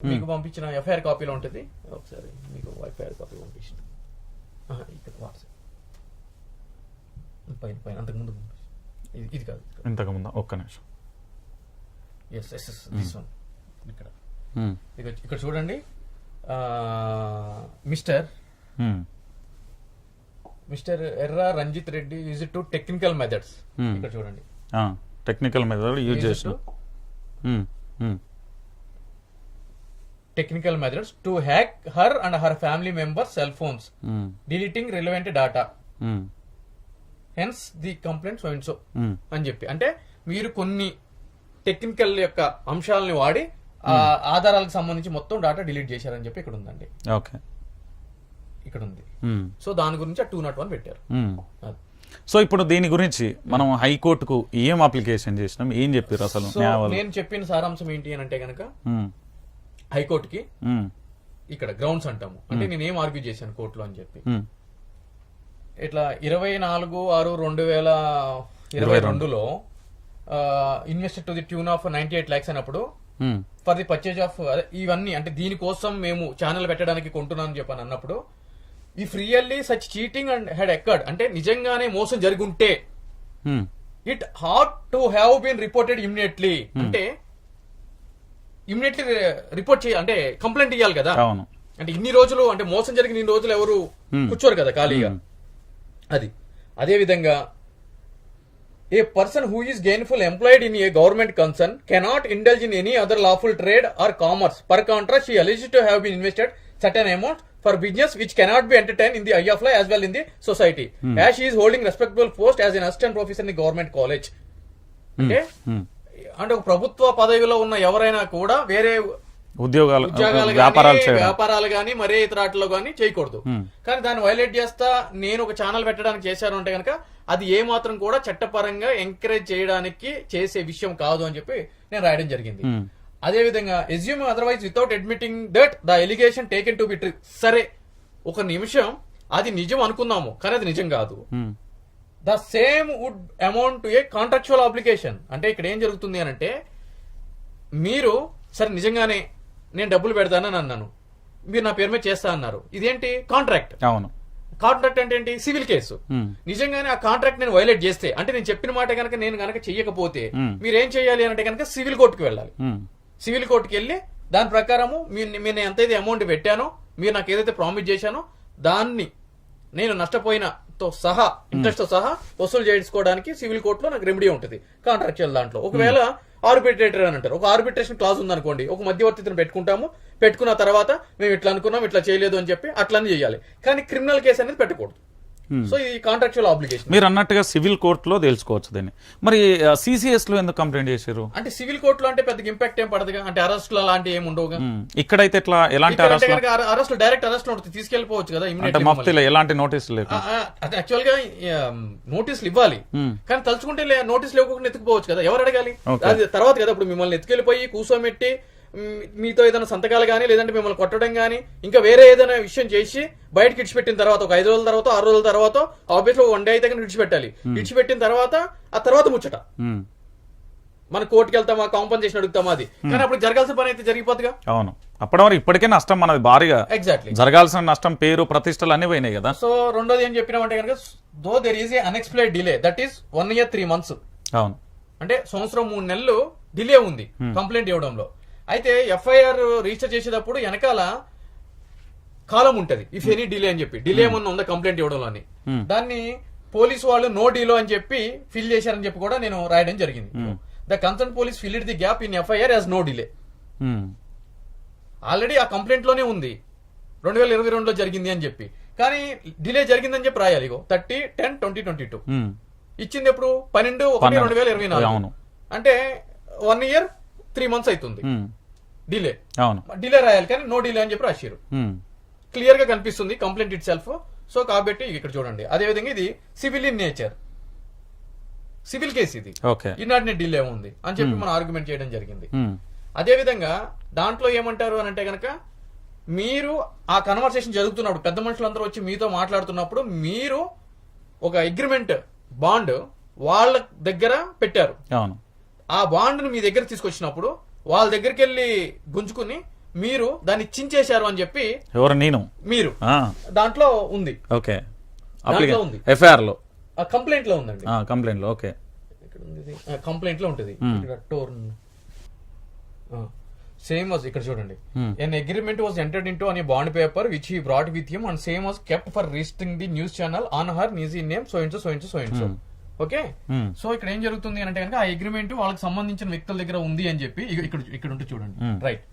మీకు పంపించిన ఎఫ్ఐఆర్ కాపీలో ఉంటుంది. ఒకసారి మీకు ఎఫ్ఐఆర్ కాపీ పంపించిన. ఇక్కడ వాట్సాప్ పైన పైన అంతకుముందు పంపించిన. ఇది కాదు ఇంతకుముందు ఒక్క నిమిషం. Yes yes yes this one ఇక్కడ. ఉమ్, ఇక్కడ చూడండి. Mister um, mister Erra Ranjith Reddy use to technical methods. Hmm. ఇక్కడ చూడండి. ఆ, టెక్నికల్ మెథడ్ యూజ్ చేసిన. ఉమ్, technical methods to hack her and her family members cell phones deleting relevant data hence the complaint so అని చెప్పి. అంటే మీరు కొన్ని technical యొక్క అంశాలని వాడి ఆ ఆధారాలకు సంబంధించి మొత్తం డాటా డిలీట్ చేశారని చెప్పి ఇక్కడ ఉందండి. ఓకే. ఇక్కడ ఉంది. ఉమ్, సో దాని గురించి టూ నాట్ వన్ పెట్టారు. అది. సో ఇప్పుడు దీని గురించి మనం హైకోర్టుకు ఏం అప్లికేషన్ చేసినాం. ఏం చెప్పారు అసలు నేను చెప్పిన సారాంశం ఏంటి అని అంటే గనక ఉమ్, హైకోర్టుకి ఇక్కడ గ్రౌండ్స్ అంటాము. అంటే నేను ఏం ఆర్గ్యూ చేశాను కోర్టులో అని చెప్పి. ఇట్లా ఇరవై నాలుగు ఆరు రెండు వేల ఇరవై రెండులో invested to the tune of ninety eight lakhs అయినప్పుడు ఫర్ ది పర్చేజ్ ఆఫ్ ఇవన్నీ అంటే దీనికోసం మేము ఛానల్ పెట్టడానికి కొంటున్నాం అని చెప్పని అన్నప్పుడు if really such cheating and had ఎక్కడ్ అంటే నిజంగానే మోసం జరుగుంటే it had to have been reported immediately అంటే ఇమ్మీడియట్లీ రిపోర్ట్ చేయాలి అంటే కంప్లైంట్ ఇవ్వాలి కదా? అవును. అంటే ఇన్ని రోజులు అంటే మోసం జరిగిన ఇన్ని రోజులు ఎవరు కూర్చోరు కదా ఖాళీగా? అది. అదే విధంగా a person who is gainful employed in a government concern cannot indulge in any other lawful trade or commerce per contra she alleges to have been invested certain amount for business which cannot be entertain in the eye of law as well in the society as is holding respectable post as an assistant professor in government college అంటే. అంటే ఒక ప్రభుత్వ పదవిలో ఉన్న ఎవరైనా కూడా వేరే ఉద్యోగాలు వ్యాపారాలు వ్యాపారాలు గానీ మరే ఇతర ఆటల్లో గానీ చేయకూడదు. కానీ దాన్ని వైలేట్ చేస్తా నేను ఒక ఛానల్ పెట్టడానికి చేశాను అంటే కనుక అది ఏ మాత్రం కూడా చట్టపరంగా ఎంకరేజ్ చేయడానికి చేసే విషయం కాదు అని చెప్పి నేను రాయడం జరిగింది. అదే విధంగా assume otherwise without admitting that the allegation taken to be true సరే ఒక నిమిషం అది నిజం అనుకుందాము కానీ అది నిజం కాదు. The same would amount to a contractual application. అంటే ఇక్కడ ఏం జరుగుతుంది అని అంటే మీరు సరే నిజంగానే నేను డబ్బులు పెడతానని అన్నాను. మీరు నా పేరు మీద చేస్తా అన్నారు. ఇదేంటి? కాంట్రాక్ట్. అవును. కాంట్రాక్ట్ అంటే ఏంటి? Civil case. నిజంగానే ఆ కాంట్రాక్ట్ నేను వైలేట్ చేస్తే అంటే నేను చెప్పిన మాట కనుక నేను కనుక చెయ్యకపోతే. మీరు ఏం చేయాలి అంటే కనుక సివిల్ కోర్టుకు వెళ్ళాలి. సివిల్ కోర్టుకి వెళ్ళి దాని ప్రకారము నేను ఎంతైతే అమౌంట్ పెట్టానో మీరు నాకు ఏదైతే ప్రామిస్ చేశానో దాన్ని నేను తో సహా ఇంట్రెస్ట్తో సహా వసూలు చేసుకోవడానికి సివిల్ కోర్టులో నాకు రెమెడీ ఉంటుంది. కాంట్రాక్చువల్ దాంట్లో. ఒకవేళ ఆర్బిట్రేటర్ అని అంటారు. ఒక ఆర్బిట్రేషన్ క్లాజ్ ఉందనుకోండి. ఒక మధ్యవర్తిని పెట్టుకుంటాము. పెట్టుకున్న తర్వాత మేము ఇట్లా అనుకున్నాం ఇట్లా చేయలేదు అని చెప్పి అట్లనే చేయాలి. కానీ క్రిమినల్ కేసు అనేది పెట్టకూడదు. సో ఇది కాంట్రాక్చువల్ ఆబ్లిగేషన్ మీరు అన్నట్టుగా సివిల్ కోర్టులో తెలుసుకోవచ్చు దీన్ని. మరి సిసిఎస్లో ఎందుకు కంప్లైంట్ చేశారు? అంటే సివిల్ కోర్టులో అంటే పెద్దగా ఇంపాక్ట్ ఏం పడదుగా? అంటే అరెస్ట్లు అలాంటివి ఏమి ఉండవుగా? ఉమ్, ఇక్కడైతే ఎట్లా ఎలాంటి అరెస్ట్ అరెస్ట్ డైరెక్ట్ అరెస్ట్ ఉంటుంది తీసుకెళ్ళిపోవచ్చు కదా అంటే మఫ్తీలో ఎలాంటి నోటీసులు లేక యాక్చువల్గా నోటీసులు ఇవ్వాలి. ఉమ్, కానీ తలుచుకుంటే నోటీసులు ఇవ్వకుండా ఎత్తుకుపోవచ్చు కదా? ఎవరు అడగాలి? తర్వాత కదా ఇప్పుడు మిమ్మల్ని ఎత్తుకెళ్ళిపోయి కూర్చోమెట్టి మ్, మీతో ఏదైనా సంతకాలు కానీ లేదంటే మిమ్మల్ని కొట్టడం కానీ ఇంకా వేరే ఏదైనా విషయం చేసి బయటకి ఇడిచిపెట్టిన తర్వాత ఒక ఐదు రోజుల తర్వాత ఆరు రోజుల తర్వాత ఆబ్వియస్ వన్ డే అయితే కనుక విడిచిపెట్టాలి విడిచిపెట్టిన తర్వాత ఆ తర్వాత ముచ్చట. మన కోర్టుకి వెళ్తామా కాంపన్సేషన్ అడుగుతామా అది. కానీ అప్పుడు జరగాల్సిన పని అయితే జరిగిపోతుందిగా అవును. అప్పటి వరకు ఇప్పటికే నష్టం మనది భారీగా. ఎగ్జాక్ట్లీ జరగాల్సిన నష్టం పేరు ప్రతిష్టలు అన్ని పోయినాయి కదా. సో రెండోది ఏం చెప్పినామంటే కనుక though there is a unexplained delay that is one year three months అవును. అంటే సంవత్సరం మూడు నెలలు డిలే ఉంది. కంప్లైంట్ ఇవ్వడంలో. అయితే ఎఫ్ఐఆర్ రిజిస్టర్ చేసేటప్పుడు వెనకాల కాలం ఉంటది. ఇఫ్ ఎనీ డిలే అని చెప్పి. డిలే ఏమన్నా ఉందా కంప్లైంట్ ఇవ్వడంలో అని Hmm. దాన్ని పోలీసు వాళ్ళు నో డీలో అని చెప్పి ఫిల్ చేశారని చెప్పి కూడా నేను రాయడం జరిగింది. The concern police fill it the gap in FIR as no delay already ఆ కంప్లైంట్లోనే ఉంది. రెండు వేల ఇరవై రెండులో జరిగింది అని చెప్పి. కానీ డిలే జరిగిందని చెప్పి రాయాలి ఇగో. Thirty ten twenty twenty two. Um, ఇచ్చింది ఎప్పుడు? పన్నెండు ఒకటి. రెండు వేల ఇరవై నాలుగు. అంటే వన్ ఇయర్ త్రీ మంత్స్ అవుతుంది. డిలే అవును. డిలే రాయాలి కానీ నో డిలే అని చెప్పి రాశారు క్లియర్గా కనిపిస్తుంది కంప్లైంట్ ఇట్ సెల్ఫ్ సో కాబట్టి ఇక్కడ చూడండి. అదే విధంగా ఇది civil in nature civil case ఇది. ఓకే. ఇన్నాటిని డిలే ఉంది అని చెప్పి మనం ఆర్గ్యుమెంట్ చేయడం జరిగింది. అదే విధంగా దాంట్లో ఏమంటారు అని అంటే కనుక మీరు ఆ కన్వర్సేషన్ జరుగుతున్నప్పుడు పెద్ద మనుషులందరూ వచ్చి మీతో మాట్లాడుతున్నప్పుడు మీరు ఒక అగ్రిమెంట్ బాండ్ వాళ్ళ దగ్గర పెట్టారు. ఆ బాండ్ని మీ దగ్గర తీసుకొచ్చినప్పుడు వాళ్ళ దగ్గరికి వెళ్ళి గుంజుకుని మీరు దాన్ని చించేశారు అని చెప్పి ఎవరు నేను? మీరు. దాంట్లో ఉంది. ఓకే. ఉంది. ఎఫ్ఐఆర్లో కంప్లైంట్లో ఉందండి. కంప్లైంట్లో ఓకే. కంప్లైంట్లో ఉంటుంది. టోర్న్ సేమ్ వాజ్ ఇక్కడ చూడండి. An agreement was entered into అనే bond paper which he brought with him and same was kept for registering the news channel on her న్యూజీ name so inch so inch so inch okay? Hmm. So ఇక్కడ ఏం జరుగుతుంది అంటే కనుక ఆ agreement వాళ్ళకి సంబంధించిన వ్యక్తుల దగ్గర ఉంది అని చెప్పి ఇక- ఇక్కడ ఇక్కడ ఉంటే చూడండి. Right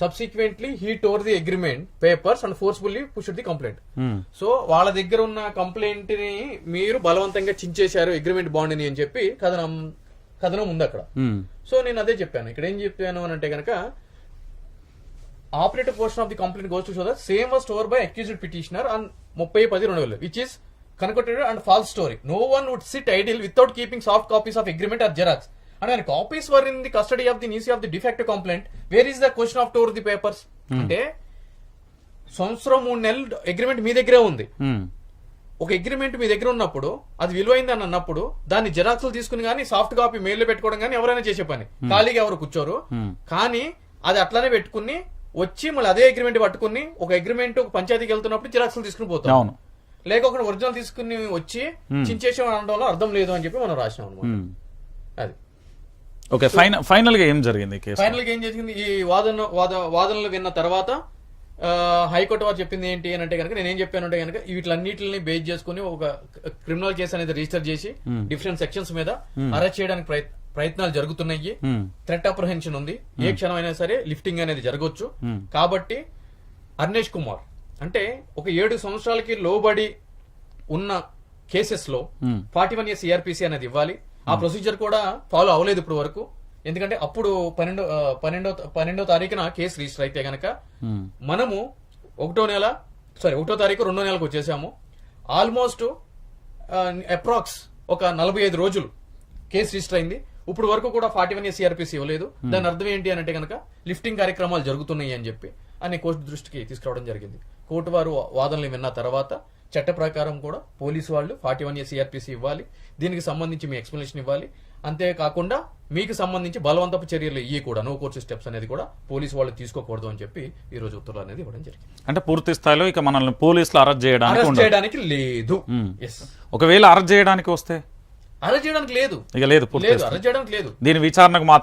subsequently he tore the agreement papers and forcefully push the complaint. So వాళ్ళ దగ్గర ఉన్న కంప్లైంట్ని మీరు బలవంతంగా చించేశారు అగ్రిమెంట్ బాండ్ని అని చెప్పి కథనం కథనం ఉంది అక్కడ. Hmm. సో నేను అదే చెప్పాను. ఇక్కడ ఏం చెప్పాను అని అంటే కనుక operative portion of the complaint goes to show that same store by accused petitioner and ముప్పై పది రెండు వేలు which is concocted and false story. No one would sit idle without keeping soft copies of agreement or xerox and ఆయన copies were in the custody of the నీసీ of the defect complaint where is the question of tore the papers అంటే సంవత్సరం మూడు నెలలు agreement మీ దగ్గరే ఉంది. Hmm. ఒక agreement మీ దగ్గర ఉన్నప్పుడు అది విలువైంది అని అన్నప్పుడు దాన్ని జిరాక్స్లు తీసుకుని కానీ సాఫ్ట్ కాపీ మెయిల్ పెట్టుకోవడం కానీ ఎవరైనా చేసే పని ఖాళీగా ఎవరు కూర్చోరు. Hmm. కానీ అది అట్లానే పెట్టుకుని వచ్చి మళ్ళీ అదే అగ్రిమెంట్ పట్టుకుని ఒక అగ్రిమెంట్ ఒక పంచాయతీకి వెళ్తున్నప్పుడు జిరాక్స్లు తీసుకుని పోతాం. లేక ఒక ఒరిజినల్ తీసుకుని వచ్చి చించేసి అనడంలో అర్థం లేదు అని చెప్పి మనం రాసినాం అనమాట. Hmm. అది. ఓకే ఫైనల్ ఫైనల్గా ఏం జరిగింది ఫైనల్గా ఏం జరిగింది? ఈ వాదన వాద వాదనలు విన్న తర్వాత హైకోర్టు వారు చెప్పింది ఏంటి అని అంటే కనుక నేనేం చెప్పాను అంటే కనుక వీటిలన్నిటిని బేస్ చేసుకుని ఒక క్రిమినల్ కేసు అనేది రిజిస్టర్ చేసి డిఫరెంట్ సెక్షన్స్ మీద అరెస్ట్ చేయడానికి ప్రయత్- ప్రయత్నాలు జరుగుతున్నాయి. Hmm. థ్రెట్ అప్రహెన్షన్ ఉంది. ఏ క్షణం అయినా సరే లిఫ్టింగ్ అనేది జరగవచ్చు Hmm. కాబట్టి అర్నేష్ కుమార్ అంటే ఒక ఏడు సంవత్సరాలకి లోబడి ఉన్న కేసెస్లో. ఫార్టీ వన్ ఇయర్స్ సిఆర్పిసి అనేది ఇవ్వాలి. ఆ ప్రొసీజర్ కూడా ఫాలో అవ్వలేదు ఇప్పుడు వరకు. ఎందుకంటే అప్పుడు పన్నెండో పన్నెండో పన్నెండో తారీఖున కేసు రిజిస్టర్ అయితే గనక. మనము ఒకటో నెల సారీ ఒకటో తారీఖు రెండో నెలకు వచ్చేసాము. ఆల్మోస్ట్ అప్రాక్స్ ఒక నలభై ఐదు రోజులు కేసు రిజిస్టర్ అయింది. ఇప్పుడు వరకు కూడా ఫార్టీ వన్ సిఆర్పిసి ఇవ్వలేదు. దాని అర్థం ఏంటి అని అంటే కనుక లిఫ్టింగ్ కార్యక్రమాలు జరుగుతున్నాయి అని చెప్పి అని కోర్టు దృష్టికి తీసుకురావడం జరిగింది. కోర్టు వారు వాదనలు విన్న తర్వాత చట్ట ప్రకారం కూడా పోలీసు వాళ్ళు ఫార్టీ వన్ ఇయర్స్ సిఆర్పిసి ఇవ్వాలి. దీనికి సంబంధించి మీ ఎక్స్ప్లెనేషన్ ఇవ్వాలి. అంతేకాకుండా మీకు సంబంధించి బలవంతపు చర్యలు ఇవి కూడా నో కోర్సు స్టెప్స్ అనేది కూడా పోలీసు వాళ్ళు తీసుకోకూడదు అని చెప్పి ఈ రోజు ఉత్తర్వులు అనేది ఇవ్వడం జరిగింది. అంటే పూర్తి స్థాయిలో ఇక మనల్ని పోలీసులు అరెస్ట్ చేయడానికి అరెస్ట్ చేయడానికి లేదు. ఒకవేళ అరెస్ట్ చేయడానికి వస్తే? అరెస్ట్ చేయడానికి లేదు. ఇక లేదు అరెస్ట్ చేయడానికి లేదు. దీని విచారణకు మాత్రం